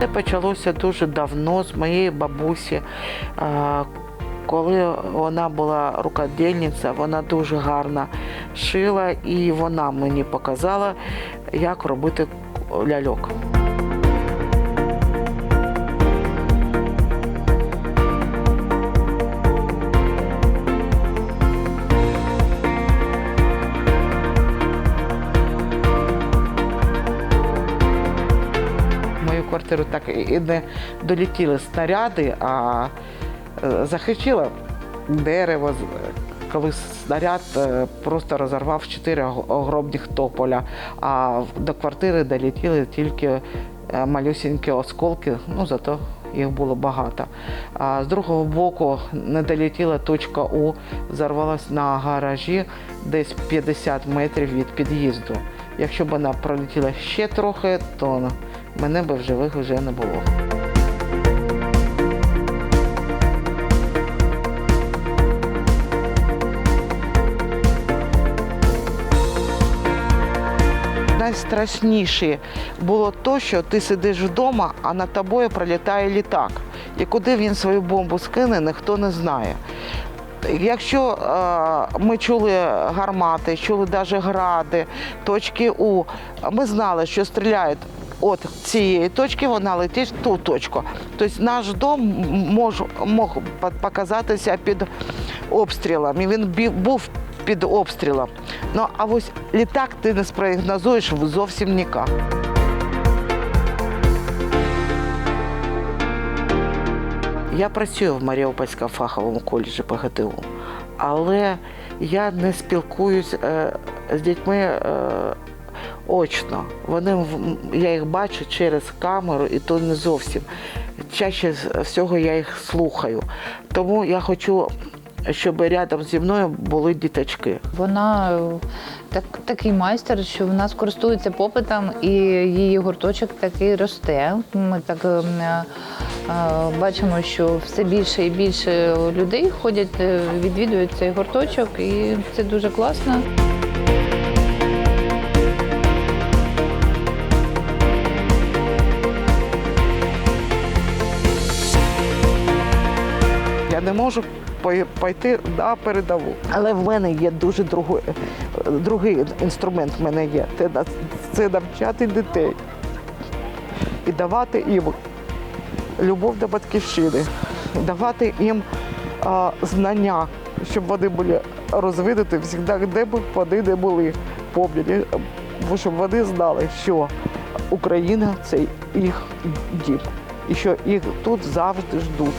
Це почалося дуже давно з моєї бабусі. Коли вона була рукодільниця, вона дуже гарно шила, і вона мені показала, як робити ляльок. Мою квартиру так і не долетіли снаряди, а захищила дерево, коли снаряд е, просто розірвав чотири ог- огромних тополя, а до квартири долетіли тільки е, малюсінькі осколки, ну зато їх було багато. А з другого боку не долетіла точка У, зарвалась на гаражі десь 50 метрів від під'їзду. Якщо б вона пролетіла ще трохи, то мене б в живих вже не було. Найстрашніше було то, що ти сидиш вдома, а над тобою пролітає літак. І куди він свою бомбу скине, ніхто не знає. Якщо е, ми чули гармати, чули навіть гради, точки У, ми знали, що стріляють от цієї точки, вона летить в ту точку. Тобто наш дом мож, мог показатися під обстрілом. І він був під обстрілом. Ну а ось літак ти не спрогнозуєш зовсім ніяк. Я працюю в Маріупольському фаховому коледжі ПГТУ, але я не спілкуюсь е, з дітьми е, очно. Вони, я їх бачу через камеру, і то не зовсім. Чаще всього я їх слухаю. Тому я хочу, щоб рядом зі мною були діточки. Вона е, так, такий майстер, що в нас користується попитом, і її гурточок такий росте. Ми так е, е, бачимо, що все більше і більше людей ходять, е, відвідують цей гурточок, і це дуже класно. Не можу пойти на передову. Але в мене є дуже другий, другий інструмент. В мене є. Це, навчати дітей і давати їм любов до батьківщини, давати їм а, знання, щоб вони були розвинуті завжди, де б вони не були. Бо щоб вони знали, що Україна це їх дім, і що їх тут завжди ждуть.